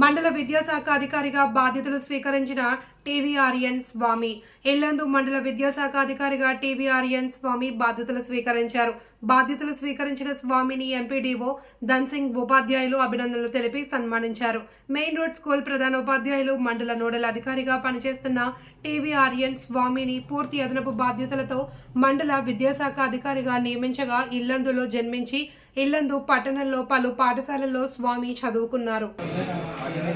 మండల విద్యాశాఖ అధికారిగా బాధ్యతలు స్వీకరించిన టీవీఆర్ఎన్ స్వామి. ఎల్లందు మండల విద్యాశాఖ అధికారిగా టీవీఆర్ఎన్ స్వామి బాధ్యతలు స్వీకరించారు. బాధ్యతలు స్వీకరించిన స్వామిని ఎంపీడీఓ ధన్సింగ్ ఉపాధ్యాయులు అభినందనలు తెలిపి సన్మానించారు. మెయిన్ రోడ్ స్కూల్ ప్రధాన ఉపాధ్యాయులు మండల నోడల్ అధికారిగా పనిచేస్తున్న టీవీఆర్ఎన్ స్వామిని పూర్తి అదనపు బాధ్యతలతో మండల విద్యాశాఖ అధికారిగా నియమించగా ఇల్లందులో జన్మించి ఇల్లందు పట్టణంలో పలు పాఠశాలల్లో స్వామి చదువుకున్నారు.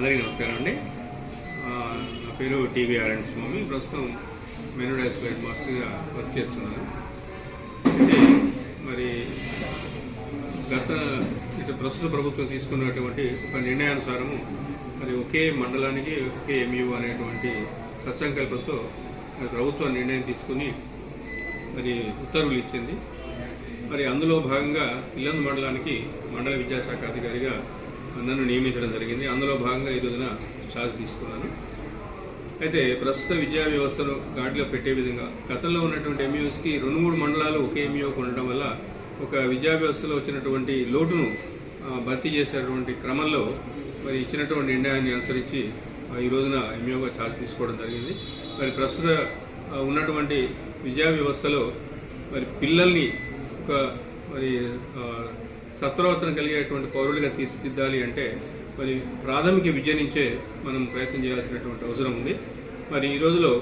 అందరికీ నమస్కారం అండి. నా పేరు T V R N Swamy. ప్రస్తుతం మెనూ హైస్ హెడ్ మాస్టర్గా వర్క్ చేస్తున్నాను. అయితే మరి గత ఇటు ప్రస్తుత ప్రభుత్వం తీసుకున్నటువంటి ఒక నిర్ణయానుసారము మరి ఒకే మండలానికి ఒకే ఎంయూ అనేటువంటి సత్సంకల్పంతో మరి ప్రభుత్వం నిర్ణయం తీసుకుని మరి ఉత్తర్వులు ఇచ్చింది. మరి అందులో భాగంగా ఇల్లందు మండలానికి మండల విద్యాశాఖ అధికారిగా నన్ను నియమించడం జరిగింది. అందులో భాగంగా ఈ రోజున ఛార్జ్ తీసుకున్నాను. అయితే ప్రస్తుత విద్యా వ్యవస్థను గాడిలో పెట్టే విధంగా గతంలో ఉన్నటువంటి ఎంయూస్కి రెండు మూడు మండలాలు ఒకే ఎంయూకి ఉండడం వల్ల ఒక విద్యా వ్యవస్థలో వచ్చినటువంటి లోటును భర్తీ చేసేటువంటి క్రమంలో మరి ఇచ్చినటువంటి నిర్ణయాన్ని అనుసరించి ఈ రోజున ఎంయూగా ఛార్జ్ తీసుకోవడం జరిగింది. మరి ప్రస్తుత ఉన్నటువంటి విద్యా వ్యవస్థలో మరి పిల్లల్ని ఒక మరి సత్ప్రవర్తన కలిగేటువంటి పౌరులుగా తీర్చిదిద్దాలి అంటే మరి ప్రాథమిక విద్య నుంచే మనం ప్రయత్నం చేయాల్సినటువంటి అవసరం ఉంది. మరి ఈ రోజులో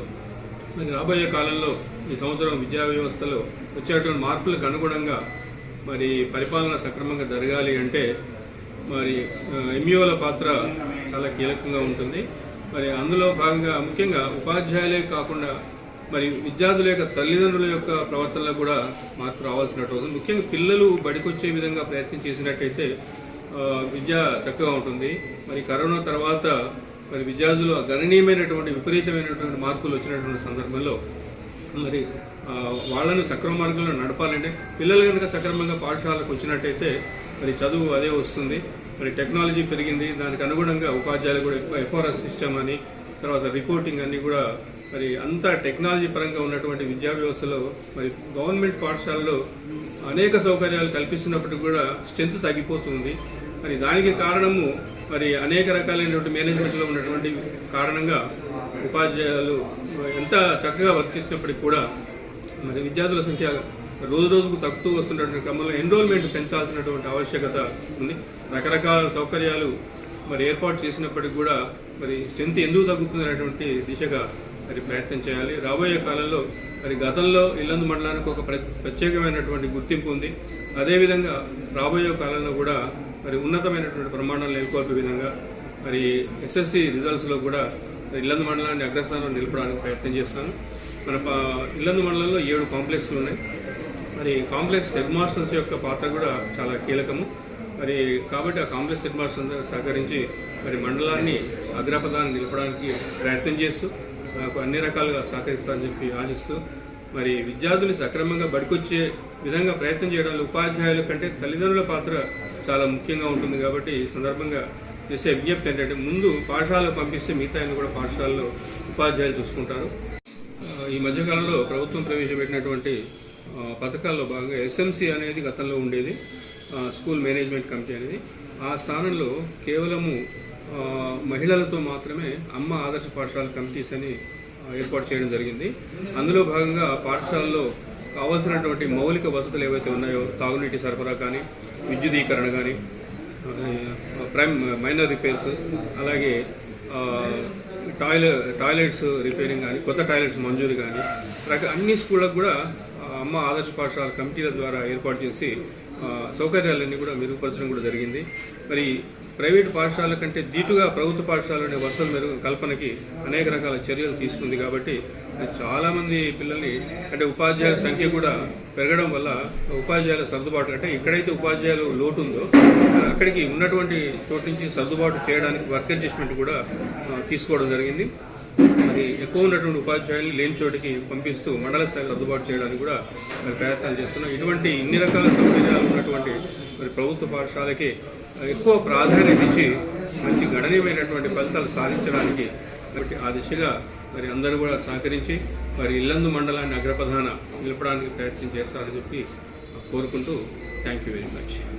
మరి రాబోయే కాలంలో ఈ సంవత్సరం విద్యా వ్యవస్థలో వచ్చేటువంటి మార్పులకు అనుగుణంగా మరి పరిపాలన సక్రమంగా జరగాలి అంటే మరి ఎంఈఓల పాత్ర చాలా కీలకంగా ఉంటుంది. మరి అందులో భాగంగా ముఖ్యంగా ఉపాధ్యాయులే కాకుండా మరి విద్యార్థుల యొక్క తల్లిదండ్రుల యొక్క ప్రవర్తనలో కూడా మార్పు రావాల్సినట్టు ముఖ్యంగా పిల్లలు బడికొచ్చే విధంగా ప్రయత్నం చేసినట్టయితే విద్య చక్కగా ఉంటుంది. మరి కరోనా తర్వాత మరి విద్యార్థులు గణనీయమైనటువంటి విపరీతమైనటువంటి మార్పులు వచ్చినటువంటి సందర్భంలో మరి వాళ్ళను సక్రమ మార్గంలో నడపాలంటే పిల్లలు కనుక సక్రమంగా పాఠశాలకు వచ్చినట్టయితే మరి చదువు అదే వస్తుంది. మరి టెక్నాలజీ పెరిగింది. దానికి అనుగుణంగా ఉపాధ్యాయులు కూడా ఎఫ్ఆర్ఎస్ సిస్టమ్ అని తర్వాత రిపోర్టింగ్ అన్నీ కూడా మరి అంతా టెక్నాలజీ పరంగా ఉన్నటువంటి విద్యా వ్యవస్థలో మరి గవర్నమెంట్ పాఠశాలలో అనేక సౌకర్యాలు కల్పిస్తున్నప్పటికీ కూడా స్ట్రెంత్ తగ్గిపోతుంది. మరి దానికి కారణము మరి అనేక రకాలైనటువంటి మేనేజ్మెంట్లో ఉన్నటువంటి కారణంగా ఉపాధ్యాయులు ఎంత చక్కగా వర్క్ చేసినప్పటికీ కూడా మరి విద్యార్థుల సంఖ్య రోజు రోజుకు తగ్గుతూ వస్తున్నటువంటి క్రమంలో ఎన్రోల్మెంట్ పెంచాల్సినటువంటి ఆవశ్యకత ఉంది. రకరకాల సౌకర్యాలు మరి ఏర్పాటు చేసినప్పటికీ కూడా మరి స్ట్రెంత్ ఎందుకు తగ్గుతుంది అనేటువంటి దిశగా మరి ప్రయత్నం చేయాలి. రాబోయే కాలంలో మరి గతంలో ఇల్లందు మండలానికి ఒక ప్ర- ప్రత్యేకమైనటువంటి గుర్తింపు ఉంది. అదేవిధంగా రాబోయే కాలంలో కూడా మరి ఉన్నతమైనటువంటి ప్రమాణాలు నెలకొల్పే విధంగా మరి ఎస్ఎస్సి రిజల్ట్స్లో కూడా ఇల్లందు మండలాన్ని అగ్రస్థానంలో నిలపడానికి ప్రయత్నం చేస్తాను. మన ఇల్లందు మండలంలో ఏడు కాంప్లెక్స్లు ఉన్నాయి. మరి కాంప్లెక్స్ హెడ్ మాస్టర్స్ యొక్క పాత్ర కూడా చాలా కీలకము. మరి కాబట్టి ఆ కాంప్లెక్స్ హెడ్ మాస్టర్స్ సహకరించి మరి మండలాన్ని అగ్రపదాన్ని నిలపడానికి ప్రయత్నం చేస్తూ నాకు అన్ని రకాలుగా సహకరిస్తానని చెప్పి ఆశిస్తూ మరి విద్యార్థులు సక్రమంగా బడికొచ్చే విధంగా ప్రయత్నం చేయడంలో ఉపాధ్యాయుల కంటే తల్లిదండ్రుల పాత్ర చాలా ముఖ్యంగా ఉంటుంది కాబట్టి ఈ సందర్భంగా చేసే విజ్ఞప్తి ఏంటంటే ముందు పాఠశాలకు పంపిస్తే మిగతా కూడా పాఠశాలలో ఉపాధ్యాయులు చూసుకుంటారు. ఈ మధ్యకాలంలో ప్రభుత్వం ప్రవేశపెట్టినటువంటి పథకాల్లో భాగంగా ఎస్ఎంసి అనేది గతంలో ఉండేది. స్కూల్ మేనేజ్మెంట్ కమిటీ అనేది. ఆ స్థానంలో కేవలము మహిళలతో మాత్రమే అమ్మ ఆదర్శ పాఠశాల కమిటీస్ అని ఏర్పాటు చేయడం జరిగింది. అందులో భాగంగా పాఠశాలలో కావాల్సినటువంటి మౌలిక వసతులు ఏవైతే ఉన్నాయో తాగునీటి సరఫరా కానీ విద్యుదీకరణ కానీ ప్రైమ్ మైనర్ రిపేర్స్ అలాగే టాయిలెట్ టాయిలెట్స్ రిపేరింగ్ కానీ కొత్త టాయిలెట్స్ మంజూరు కానీ రక అన్ని స్కూళ్ళకు కూడా అమ్మ ఆదర్శ పాఠశాల కమిటీల ద్వారా ఏర్పాటు చేసి సౌకర్యాలన్నీ కూడా మెరుగుపరచడం కూడా జరిగింది. మరి ప్రైవేటు పాఠశాలల కంటే దీటుగా ప్రభుత్వ పాఠశాలలోని వసతులు మెరుగు కల్పనకి అనేక రకాల చర్యలు తీసుకుంది కాబట్టి చాలామంది పిల్లల్ని అంటే ఉపాధ్యాయుల సంఖ్య కూడా పెరగడం వల్ల ఉపాధ్యాయుల సర్దుబాటు అంటే ఎక్కడైతే ఉపాధ్యాయులు లోటు ఉందో అక్కడికి ఉన్నటువంటి చోటు నుంచి సర్దుబాటు చేయడానికి వర్క్ అడ్జస్ట్మెంట్ కూడా తీసుకోవడం జరిగింది. మరి ఎక్కువ ఉన్నటువంటి ఉపాధ్యాయులు లేని చోటికి పంపిస్తూ మండల స్థాయిలో సర్దుబాటు చేయడానికి కూడా మరి ప్రయత్నాలు చేస్తున్నాం. ఇటువంటి ఇన్ని రకాల సౌకర్యాలు ఉన్నటువంటి మరి ప్రభుత్వ పాఠశాలకి ఎక్కువ ప్రాధాన్యత ఇచ్చి మంచి గణనీయమైనటువంటి ఫలితాలు సాధించడానికి కాబట్టి ఆ దిశగా మరి అందరూ కూడా సహకరించి మరి ఇల్లందు మండలాన్ని అగ్రప్రధాన నిలపడానికి ప్రయత్నం చేస్తారని చెప్పి కోరుకుంటూ థ్యాంక్ యూ వెరీ మచ్.